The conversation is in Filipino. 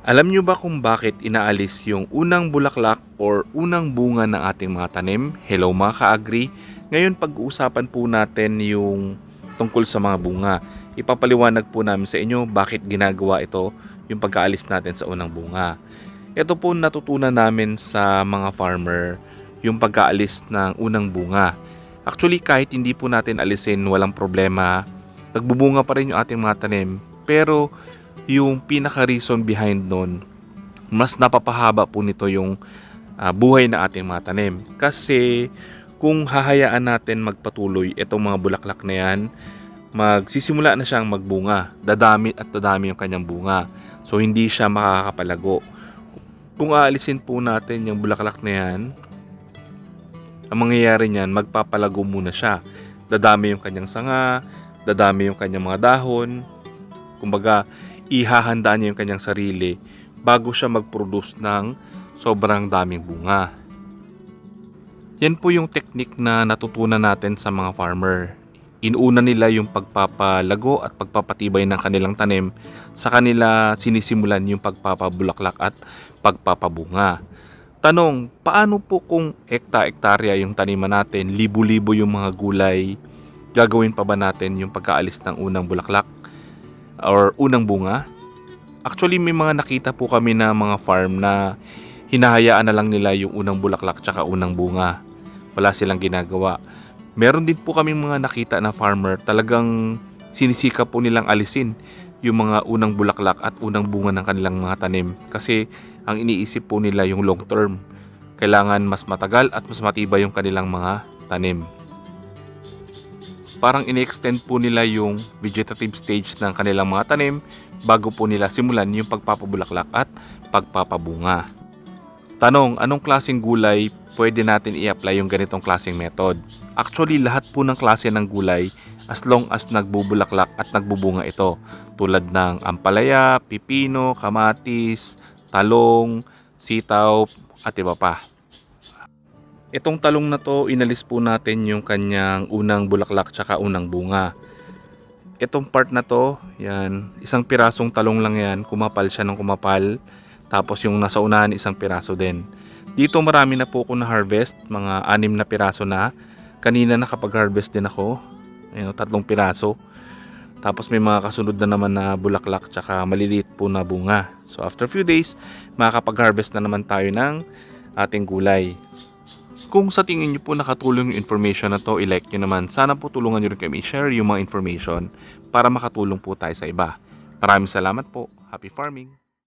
Alam nyo ba kung bakit inaalis yung unang bulaklak or unang bunga ng ating mga tanim? Hello mga ka-agri. Ngayon pag-uusapan po natin yung tungkol sa mga bunga. Ipapaliwanag po namin sa inyo bakit ginagawa ito yung pagkaalis natin sa unang bunga. Ito po natutunan namin sa mga farmer yung pagkaalis ng unang bunga. Actually kahit hindi po natin alisin walang problema. Nagbubunga pa rin yung ating mga tanim. Pero yung pinaka reason behind nun, mas napapahaba po nito yung ah, buhay na ating mga tanim. Kasi kung hahayaan natin magpatuloy itong mga bulaklak na yan, magsisimula na siyang magbunga. Dadami at dadami yung kanyang bunga. So hindi siya makakapalago. Kung aalisin po natin yung bulaklak na yan, ang mangyayari niyan, magpapalago muna siya. Dadami yung kanyang sanga, dadami yung kanyang mga dahon. Kumbaga, ihahanda niya yung kanyang sarili bago siya mag-produce ng sobrang daming bunga. Yan po yung technique na natutunan natin sa mga farmer. Inuna nila yung pagpapalago at pagpapatibay ng kanilang tanim sa kanila sinisimulan yung pagpapabulaklak at pagpapabunga. Tanong, paano po kung ekta-ektarya yung taniman natin, libo-libo yung mga gulay, gagawin pa ba natin yung pagkaalis ng unang bulaklak or unang bunga? Actually, may mga nakita po kami na mga farm na hinahayaan na lang nila yung unang bulaklak tsaka unang bunga. Wala silang ginagawa. Meron din po kami mga nakita na farmer talagang sinisika po nilang alisin yung mga unang bulaklak at unang bunga ng kanilang mga tanim kasi ang iniisip po nila yung long term. Kailangan mas matagal at mas matibay yung kanilang mga tanim. Parang ini-extend po nila yung vegetative stage ng kanilang mga tanim bago po nila simulan yung pagpapabulaklak at pagpapabunga. Tanong, anong klaseng gulay pwede natin i-apply yung ganitong klaseng method? Actually, lahat po ng klase ng gulay as long as nagbubulaklak at nagbubunga ito. Tulad ng ampalaya, pipino, kamatis, talong, sitaw, at iba pa. Itong talong na to, inalis po natin yung kanyang unang bulaklak tsaka unang bunga. Itong part na to, yan, isang pirasong talong lang yan, kumapal siya ng kumapal. Tapos yung nasa unahan, isang piraso din. Dito marami na po ako na harvest, mga anim na piraso na. Kanina nakapag-harvest din ako, ayun, tatlong piraso. Tapos may mga kasunod na naman na bulaklak tsaka maliliit po na bunga. So after few days, makakapag-harvest na naman tayo ng ating gulay. Kung sa tingin nyo po nakatulong yung information na to, i-like nyo naman. Sana po tulungan nyo rin kami i-share yung mga information para makatulong po tayo sa iba. Maraming salamat po. Happy farming!